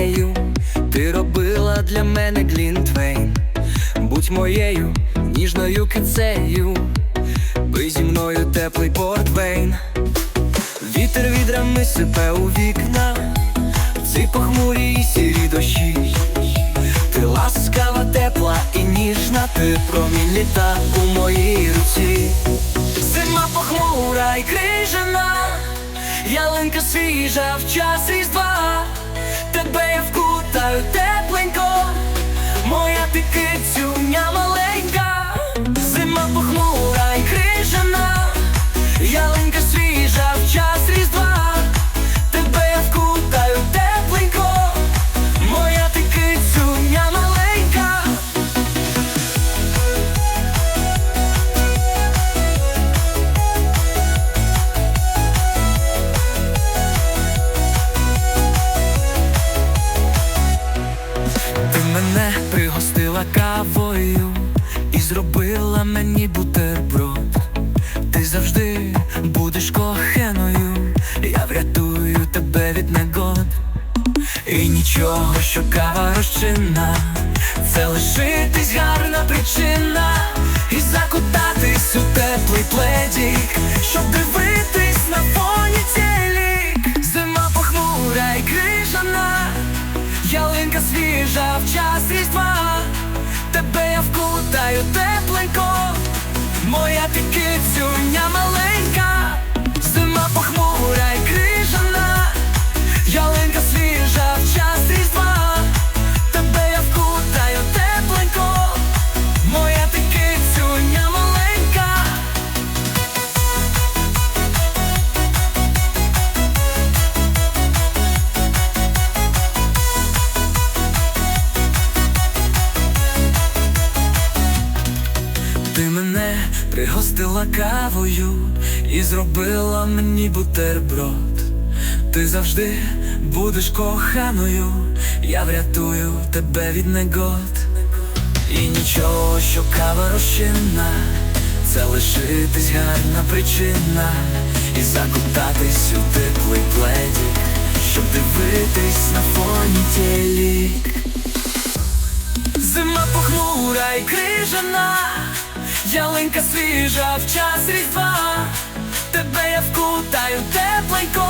нею, ти робила для мене глінтвейн. Будь моєю ніжною кицею, пий зі мною теплий портвейн. Вітер відрами сипе у вікна, ці похмурі і сірі дощі. Ти ласкава, тепла і ніжна, ти промінь літа у моїй руці. Зима похмура і крижана, ялинка свіжа в час різдва, тебе я вкутаю тепленько, моя ти кицю маленька, зробила мені бутерброд. Ти завжди будеш коханою, я врятую тебе від негод. І нічого, що кава розчинна, це лишитись гарна причина, і закутатись у теплий пледік, щоб дивитись на фоні телік. Зима похмура і крижана, ялинка свіжа в час різдва, тебе я вкутаю тепленько, моя ти пригостила кавою і зробила мені бутерброд. Ти завжди будеш коханою, я врятую тебе від негод. І нічого, що кава розчинна, це лишитись гарна причина, і закутатись у теплий пледік, щоб дивитись на фоні телік. Зима похмура і крижана, ялинка свіжа в час різдва, тебе я вкутаю тепленько,